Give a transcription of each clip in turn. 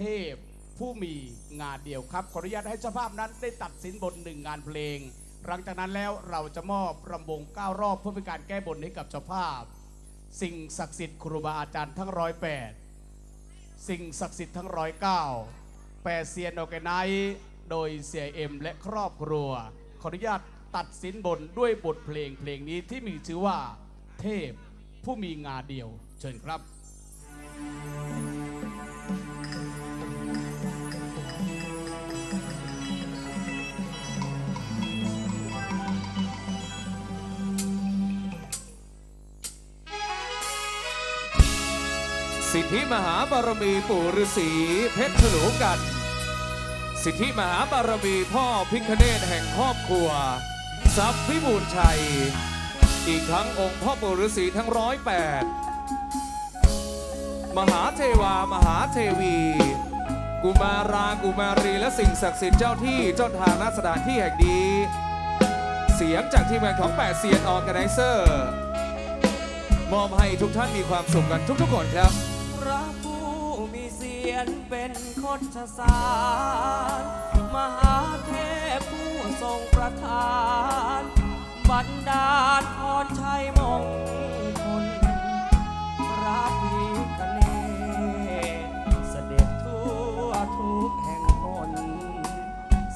เทพผู้มีงานเดียวครับ ขออนุญาตให้เจ้าภาพนั้นได้ตัดสินบนหนึ่งงานเพลง หลังจากนั้นแล้วเราจะมอบรำวงเก้ารอบเพื่อเป็นการแก้บนให้กับเจ้าภาพ สิ่งศักดิ์สิทธิ์ครูบาอาจารย์ทั้งร้อยแปดสิ่งศักดิ์สิทธิ์ทั้งร้อยเก้าแปดเซียนโอเกไนโดยเสียเอ็มและครอบครัว ขออนุญาตตัดสินบนด้วยบทเพลงเพลงนี้ที่มีชื่อว่าเทพผู้มีงาเดียว เชิญครับ สิทธิมหาบารมีปู่ฤาษีเพชรฉลูกัน สิทธิมหาบารมีพ่อพิคเนตแห่งครอบครัว ทรัพย์พิบูลชัย อีกทั้งองค์พ่อปู่ฤาษีทั้งร้อยแปดมหาเทวามหาเทวี กุมารากุมารีและสิ่งศักดิ์สิทธิ์เจ้าที่เจ้าทางณสถานที่แห่งนี้ เสียงจากทีมงานของแปดเซียนออร์แกไนเซอร์มอบให้ทุกท่านมีความสุขกันทุกๆคนครับ นเป็นคดชสารมหาเทพผู้ทรงประทาน บันดาลพรชัยมงคลพระพิคเนศเสด็จทั่วทุกแห่งหน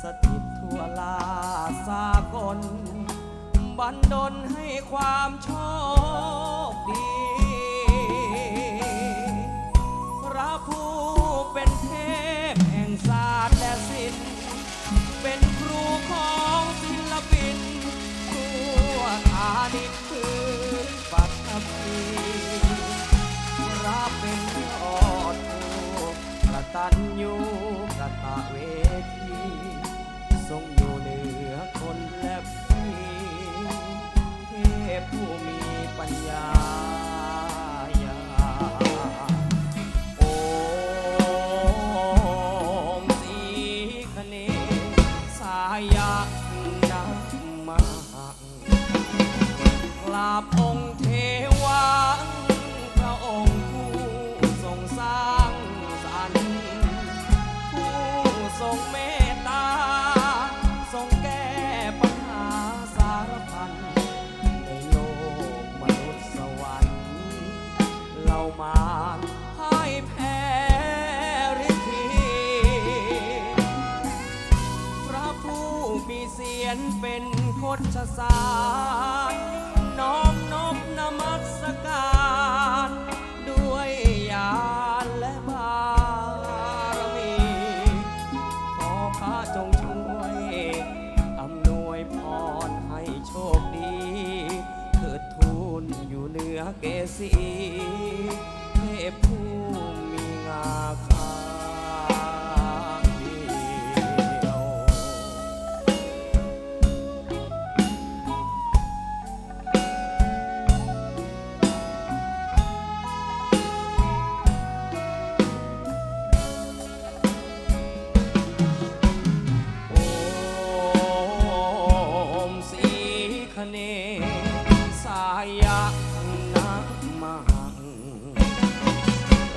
สถิตทั่วลาสากล บันดลให้ความโชค ตัญญูกะตเวทีทรงอยู่เหนือคนและพี่เทพผู้มีปัญญาโอมสีคเนสายะนักมากราบองค์เทว เป็นโคชสารน้อมนบนมัสการด้วยญาณและบารมี ขอพระจงช่วยอำนวยพรให้โชคดี เถิดทูลอยู่เหนือเกษี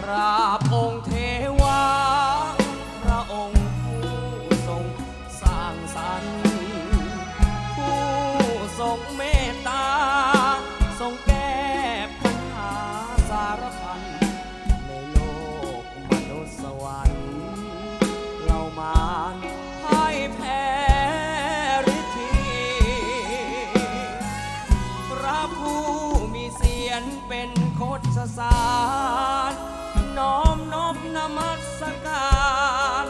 ราบองค์เทวา พระองค์ผู้ทรงสร้างสรรค์ผู้ทรงเมตตา ทรงแก้ปัญหาสารพัน ในโลกมนุษย์สวรรค์เรามาให้แพ้ฤทธีพระผู้มีเสียนเป็นโคชสาร น้อมนบนมัสการ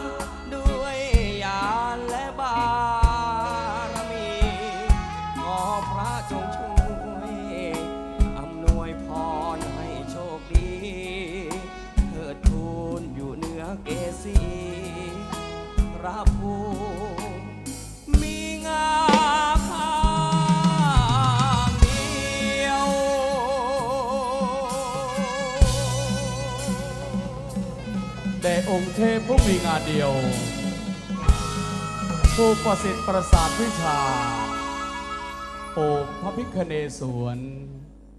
มีงานเดียว ผู้ประสิทธิ์ประสาทวิชา โอพระพิคเนศวน